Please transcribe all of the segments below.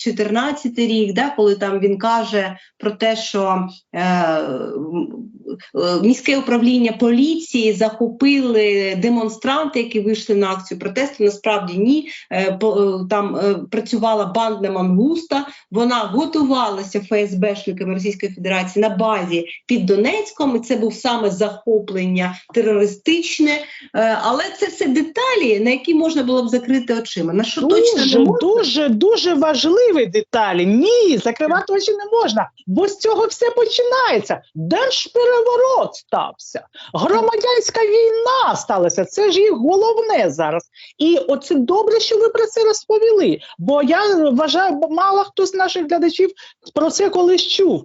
14 рік, да, коли там він каже про те, що е, е, міське управління поліції захопили демонстранти, які вийшли на акцію протесту. Насправді ні. Е, по- е, там е, працювала банда Мангуста. Вона готувалася ФСБшниками Російської Федерації на базі під Донецьком. І це був саме захоплення терористичне. Е, але це все деталі, на які можна було б закрити очима. На що точно не Дуже, можна. дуже, дуже важливі деталі. Ні, закривати очі не можна, бо з цього все починається. Держпереворот стався, громадянська війна сталася. Це ж їх головне зараз. І оце добре, що ви про це розповіли. Бо я вважаю, бо мало хто з наших глядачів про це колись чув.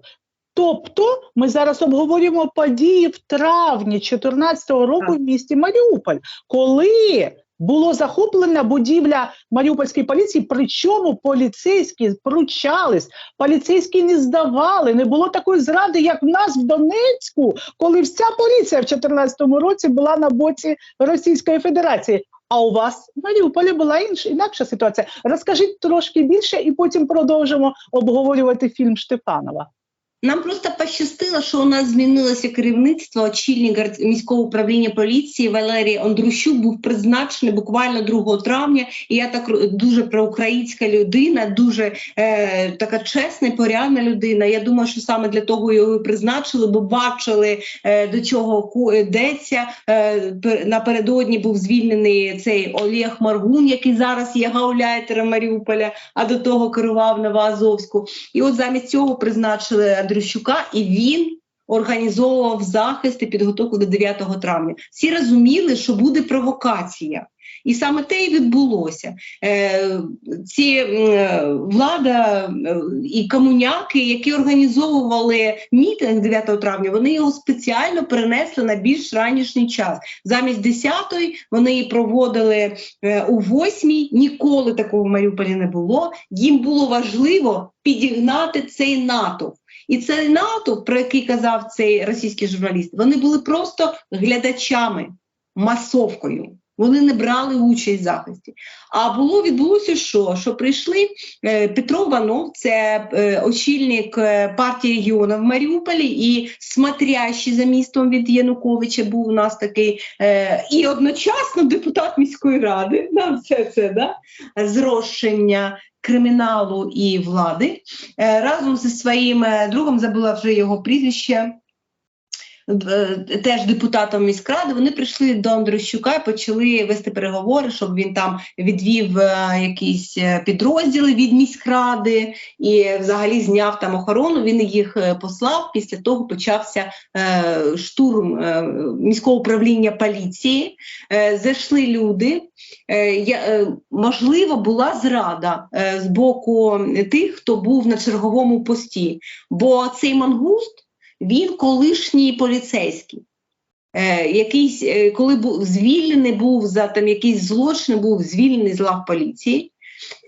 Тобто ми зараз обговорюємо події в травні 2014 року в місті Маріуполь, коли було захоплена будівля Маріупольської поліції, причому поліцейські пручались, поліцейські не здавали. Не було такої зради, як в нас в Донецьку, коли вся поліція в 2014 році була на боці Російської Федерації. А у вас в Маріуполі була інша інакша ситуація. Розкажіть трошки більше, і потім продовжимо обговорювати фільм Штефанова. Нам просто пощастило, що у нас змінилося керівництво. Очільник міського управління поліції Валерій Ондрущук був призначений буквально 2 травня. І я так дуже проукраїнська людина, дуже е, така чесна, порядна людина. Я думаю, що саме для того його призначили, бо бачили е, до чого йдеться. Е, напередодні був звільнений цей Олег Маргун, який зараз є гауляйтером Маріуполя, а до того керував Новоазовську. І от замість цього призначили Андрющука, і він організовував захист і підготовку до 9 травня. Всі розуміли, що буде провокація. І саме те і відбулося. Е, ці влада е, і комуняки, які організовували мітинг 9 травня, вони його спеціально перенесли на більш ранішній час. Замість 10-ї вони її проводили е, у 8-й. Ніколи такого в Маріуполі не було. Їм було важливо підігнати цей натовп. І цей натовп, про який казав цей російський журналіст, вони були просто глядачами, масовкою. Вони не брали участь в захисті. А було відбулося що? Що прийшли е, Петро Ванов, це е, очільник е, партії регіону в Маріуполі, і смотрящий за містом від Януковича був у нас такий, і одночасно депутат міської ради. Да, все це да? зрощення криміналу і влади. Разом зі своїм другом забула вже його прізвище. Е, Теж депутатом міськради, вони прийшли до Андрощука і почали вести переговори, щоб він там відвів е, якісь е, підрозділи від міськради і взагалі зняв там охорону. Він їх послав. Після того почався штурм міського управління поліції. Зайшли люди. Можливо, була зрада з боку тих, хто був на черговому пості, бо цей мангуст він колишній поліцейський. Е, якийсь, е, коли був звільнений, був за там якийсь злочин, був звільнений з лав поліції,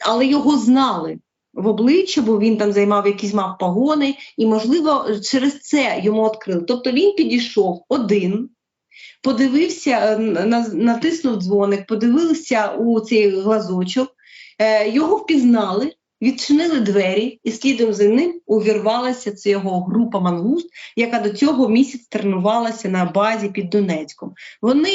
але його знали в обличчя, бо він там займав якісь мав погони, і, можливо, через це йому відкрили. Тобто він підійшов один, подивився, е, натиснув дзвоник, подивився у цей глазочок, його впізнали, відчинили двері, і слідом за ним увірвалася це його група мангуст, яка до цього місяць тренувалася на базі під Донецьком. Вони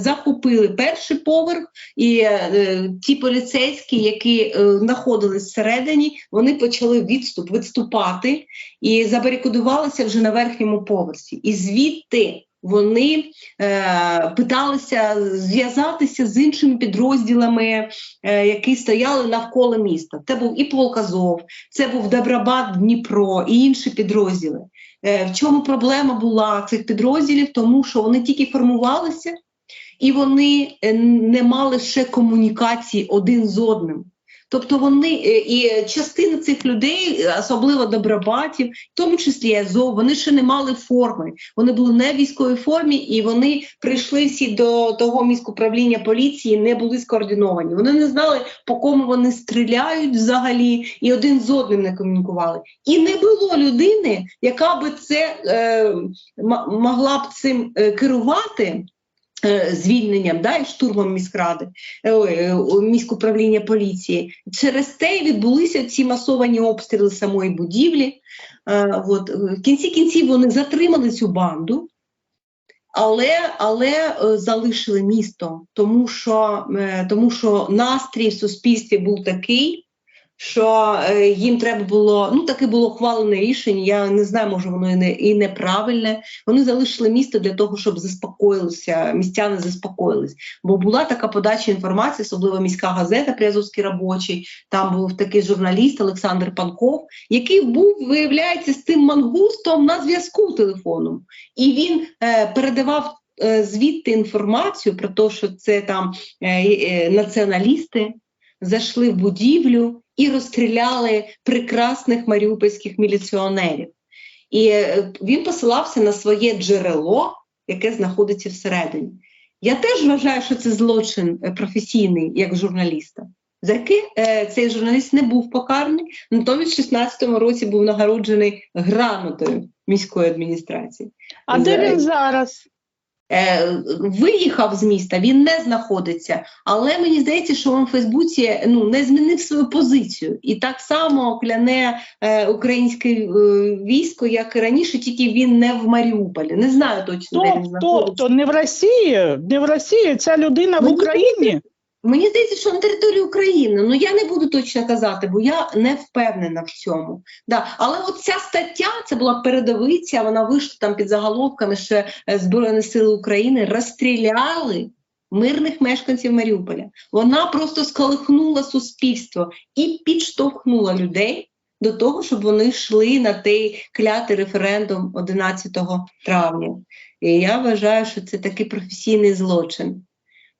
захопили перший поверх, і е, ті поліцейські, які е, знаходились всередині, вони почали відступ відступати і забарикадувалися вже на верхньому поверсі. І звідти вони е, питалися зв'язатися з іншими підрозділами, е, які стояли навколо міста. Це був і полк Азов, це був Добробат Дніпро і інші підрозділи. Е, в чому проблема була цих підрозділів? Тому що вони тільки формувалися і вони е, не мали ще комунікації один з одним. Тобто вони е, і частина цих людей, особливо добробатів, в тому числі Азов, вони ще не мали форми. Вони були не в військовій формі, і вони прийшли всі до того міськуправління поліції, не були скоординовані. Вони не знали, по кому вони стріляють взагалі, і один з одним не комунікували. І не було людини, яка би це е, могла б цим е, керувати. Е, звільненням да, і штурмом міськради, е, е, міськуправління поліції. Через й відбулися ці масовані обстріли самої будівлі. От, в кінці кінців вони затримали цю банду. Але, але залишили місто, тому що, тому що настрій в суспільстві був такий, що е, їм треба було, ну таке було ухвалене рішення. Я не знаю, може воно і не і неправильне. Вони залишили місто для того, щоб заспокоїлися, містяни заспокоїлись. Бо була така подача інформації, особливо міська газета Приазовський робочий. Там був такий журналіст Олександр Панков, який був, виявляється, з тим мангустом на зв'язку телефоном. І він е, передавав е, звідти інформацію про те, що це там е, націоналісти зайшли в будівлю і розстріляли прекрасних маріупольських міліціонерів. І е, він посилався на своє джерело, яке знаходиться всередині. Я теж вважаю, що це злочин е, професійний як журналіста. За який е, цей журналіст не був покараний, натомість в 16-му році був нагороджений грамотою міської адміністрації. А де він зараз? Е, виїхав з міста, він не знаходиться, але мені здається, що він в Фейсбуці ну не змінив свою позицію, і так само кляне е, українське е, військо, як і раніше, тільки він не в Маріуполі. Не знаю точно, де він знаходиться. Тобто не в Росії, не в Росії, ця людина в Мені Україні. Мені здається, що на території України. Ну я не буду точно казати, бо я не впевнена в цьому. Да. Але от ця стаття це була передовиця. Вона вийшла там під заголовками, що е, Збройні Сили України розстріляли мирних мешканців Маріуполя. Вона просто сколихнула суспільство і підштовхнула людей до того, щоб вони йшли на той клятий референдум 11 травня. І я вважаю, що це такий професійний злочин.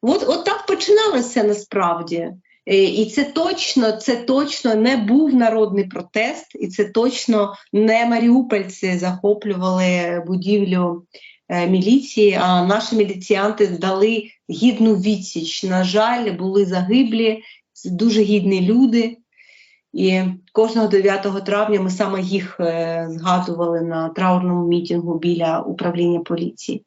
От, от так починалося насправді. Е, І це точно, це точно не був народний протест, і це точно не маріупольці захоплювали будівлю е, міліції, а наші міліціянти дали гідну відсіч. На жаль, були загиблі, дуже гідні люди. І кожного 9 травня ми саме їх е, згадували на траурному мітингу біля управління поліції.